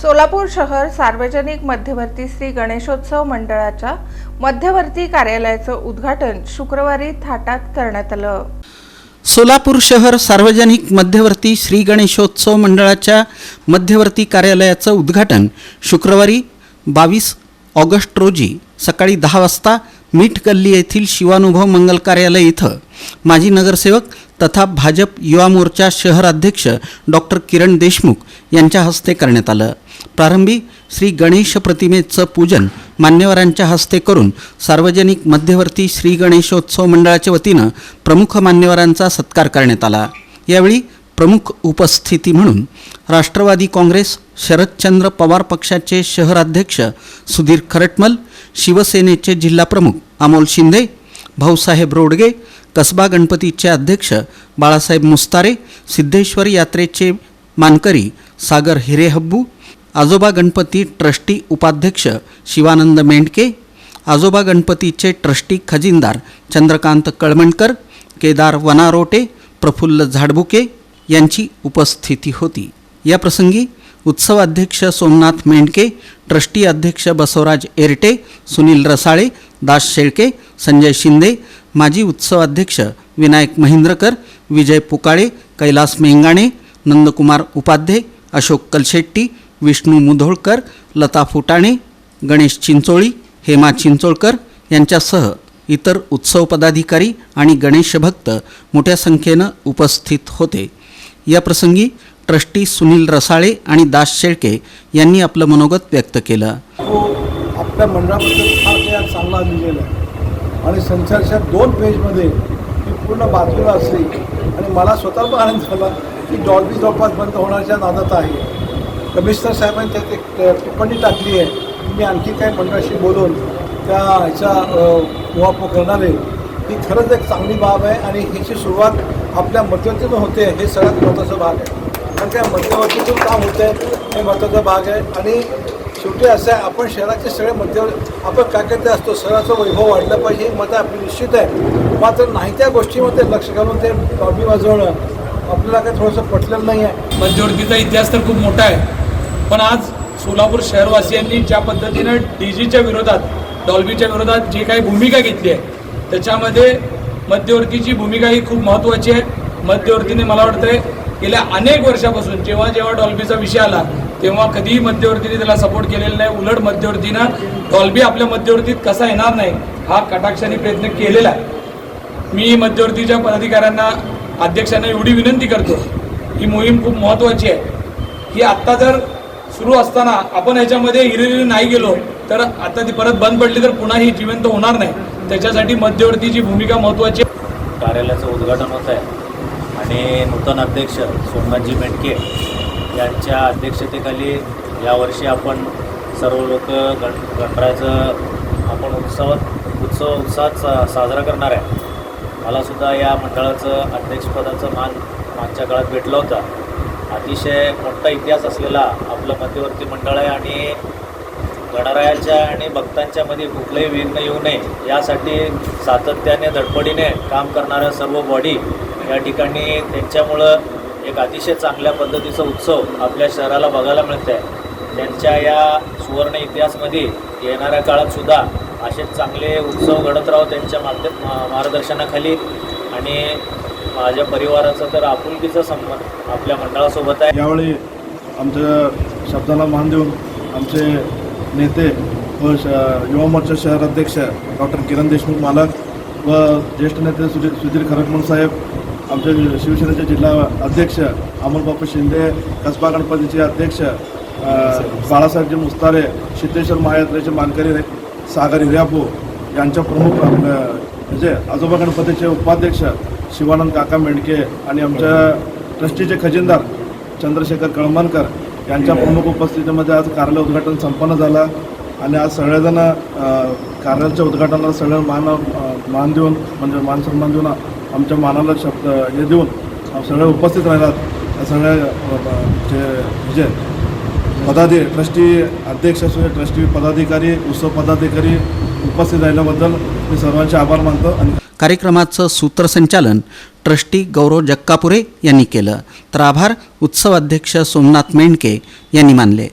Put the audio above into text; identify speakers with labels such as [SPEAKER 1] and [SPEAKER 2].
[SPEAKER 1] सोलापूर शहर सार्वजनिक मध्यवर्ती श्री गणेशोत्सव मंडळाच्या मध्यवर्ती कार्यालयाचं उद्घाटन शुक्रवारी थाटात करण्यात आलं.
[SPEAKER 2] सोलापूर शहर सार्वजनिक मध्यवर्ती श्री गणेशोत्सव मंडळाच्या मध्यवर्ती कार्यालयाचं उद्घाटन शुक्रवारी बावीस ऑगस्ट रोजी सकाळी दहा वाजता मीठ गल्ली येथील शिवानुभव मंगल कार्यालय इथं. माजी नगरसेवक तथा भाजप युवा मोर्चा शहर अध्यक्ष डॉक्टर किरण देशमुख यांच्या हस्ते करण्यात आलं. प्रारंभी श्री गणेश प्रतिमेचं पूजन मान्यवरांच्या हस्ते करून सार्वजनिक मध्यवर्ती श्री गणेशोत्सव मंडळाच्या वतीनं प्रमुख मान्यवरांचा सत्कार करण्यात आला. यावेळी प्रमुख उपस्थिती म्हणून राष्ट्रवादी काँग्रेस शरदचंद्र पवार पक्षाचे शहराध्यक्ष सुधीर खरटमल शिवसेनेचे जिल्हाप्रमुख अमोल शिंदे भाऊसाहेब रोडगे कसबा गणपतीचे अध्यक्ष बाळासाहेब मुस्तारे सिद्धेश्वर यात्रेचे मानकरी सागर हिरेहब्बू आजोबा गणपती ट्रस्टी उपाध्यक्ष शिवानंद मेंढके आजोबा गणपतीचे ट्रस्टी खजिनदार चंद्रकांत कळमणकर केदार वनारोटे प्रफुल्ल झाडबुके यांची उपस्थिती होती. या प्रसंगी उत्सव अध्यक्ष सोमनाथ मेंढके ट्रस्टी अध्यक्ष बसवराज एरटे सुनील रसाळे दास शेळके संजय शिंदे माजी उत्सव अध्यक्ष विनायक महिंद्रकर विजय पुकाळे कैलास मेंगाणे नंदकुमार उपाध्ये अशोक कलशेट्टी विष्णू मुधोळकर लता फुटाणे गणेश चिंचोळी हेमा चिंचोळकर यांच्यासह इतर उत्सव पदाधिकारी आणि गणेशभक्त मोठ्या संख्येनं उपस्थित होते. या प्रसंगी ट्रस्टी सुनील रसाळे आणि दास शेळके यांनी आपलं मनोगत व्यक्त केलं.
[SPEAKER 3] आपल्या मंडळाबद्दल फार चांगला लिहिलेला आहे. आणि संसारच्या दोन पेजमध्ये ही पूर्ण बातमी वाचली. आणि मला स्वतः पण आनंद झाला की डॉल्बी जवळपास बंद होण्याच्या नादात आहे. कमिशनर साहेबांनी त्यात एक टिप्पणी टाकली आहे. मी आणखी काही मंडळाशी बोलून त्या ह्याचा उहापोह करणार आहे ही खरंच एक चांगली बाब आहे आणि ह्याची सुरुवात आपल्या मध्यवर्तीतून होते. हे सगळ्यात महत्त्वाचा भाग आहे. कारण त्या मध्यवर्तीतून काम होतं? हे महत्त्वाचा भाग आहे. आणि शेवटी असं आहे आपण शहराचे सगळे मध्यवर आपण काय काय असतो शहराचं वैभव वाढलं पाहिजे ही मतं आपली निश्चित आहे. मात्र नाही त्या गोष्टीमध्ये लक्ष घालून ते डॉबी वाजवणं आपल्याला काही थोडंसं पटलेलं नाही आहे.
[SPEAKER 4] मध्यवर्तीचा इतिहास तर खूप मोठा आहे. पण आज सोलापूर शहरवासियांनी ज्या पद्धतीनं डी जीच्या विरोधात डॉल्बीच्या विरोधात जी काही भूमिका घेतली आहे त्याच्यामध्ये मध्यवर्तीची भूमिका ही खूप महत्त्वाची आहे. मध्यवर्तीने मला वाटतंय गेल्या अनेक वर्षापासून जेव्हा जेव्हा डॉल्बीचा विषय आला तेव्हा कधीही मध्यवर्तीने त्याला सपोर्ट केलेला नाही. उलट मध्यवर्तीनं डॉल्बी आपल्या मध्यवर्तीत कसा येणार नाही हा कटाक्षाने प्रयत्न केलेला आहे. मी मध्यवर्तीच्या पदाधिकाऱ्यांना अध्यक्षांना एवढी विनंती करतो ही मोहीम खूप महत्त्वाची आहे. ही आत्ता जर सुरू असताना आपण याच्यामध्ये हिरिरी नाही गेलो तर आता ती परत बंद पडली तर पुन्हा ही जिवंत होणार नाही. त्याच्यासाठी मध्यवर्तीची भूमिका महत्त्वाची आहे.
[SPEAKER 5] कार्यालयाचं उद्घाटन होत आहे. आणि नूतन अध्यक्ष सोमनाथजी मेटके यांच्या अध्यक्षतेखाली यावर्षी आपण सर्व लोक गण गणरायाचं आपण उत्सवात उत्सव उत्साहात सा साजरा करणार आहे. मलासुद्धा या मंडळाचं अध्यक्षपदाचं मान मागच्या काळात भेटला होता. अतिशय मोठा इतिहास असलेला आपलं मध्यवर्ती मंडळ आहे आणि गणरायाच्या आणि भक्तांच्या मध्ये कुठलंही विघ्न येऊ नये यासाठी सातत्याने धडपडीने काम करणाऱ्या सर्व बॉडी या ठिकाणी त्यांच्यामुळं एक अतिशय चांगल्या पद्धतीचा उत्सव आपल्या शहराला बघायला मिळत आहे त्यांच्या या सुवर्ण इतिहासमध्ये येणाऱ्या काळात सुद्धा असेच चांगले उत्सव घडत राहो त्यांच्या माध्यम मा- मार्गदर्शनाखाली. आणि माझ्या परिवाराचा तर आपुलकीचा संबंध आपल्या मंडळासोबत आहे.
[SPEAKER 3] यावेळी आमच्या शब्दाला मान देऊन आमचे नेते व श युवा मोर्चा शहर अध्यक्ष डॉक्टर किरण देशमुख मालक व ज्येष्ठ नेते सुधीर सुधीर खरटमल साहेब आमचे शिवसेनेचे जिल्हा अध्यक्ष अमोलबापू शिंदे कसबा गणपतीचे अध्यक्ष बाळासाहेबजी मुस्तारे सिद्धेश्वर महायात्रेचे मानकरी सागर हिर्यापू यांच्या प्रमुख म्हणजे आजोबा गणपतीचे उपाध्यक्ष शिवानंद काका मेंढके आणि आमच्या ट्रस्टीचे खजिनदार चंद्रशेखर कळमनकर यांच्या प्रमुख उपस्थितीमध्ये आज कार्यालय उद्घाटन संपन्न झालं. आणि आज सगळेजण कार्यालयाच्या उद्घाटनाला सगळं मान मान देऊन म्हणजे मान सन्मान देऊन आमच्या मानाला शब्द हे देऊन सगळे उपस्थित राहिलात. सगळ्या जे जे पदाधि ट्रस्टी अध्यक्ष असू ट्रस्टी पदाधिकारी उत्सव पदाधिकारी उपस्थित राहिल्याबद्दल मी सर्वांचे आभार मानतो आणि
[SPEAKER 2] कार्यक्रमाचं सूत्रसंचालन ट्रस्टी गौरव जक्कापुरे यांनी केलं. तर आभार उत्सव अध्यक्ष सोमनाथ मेंढके यांनी मानले.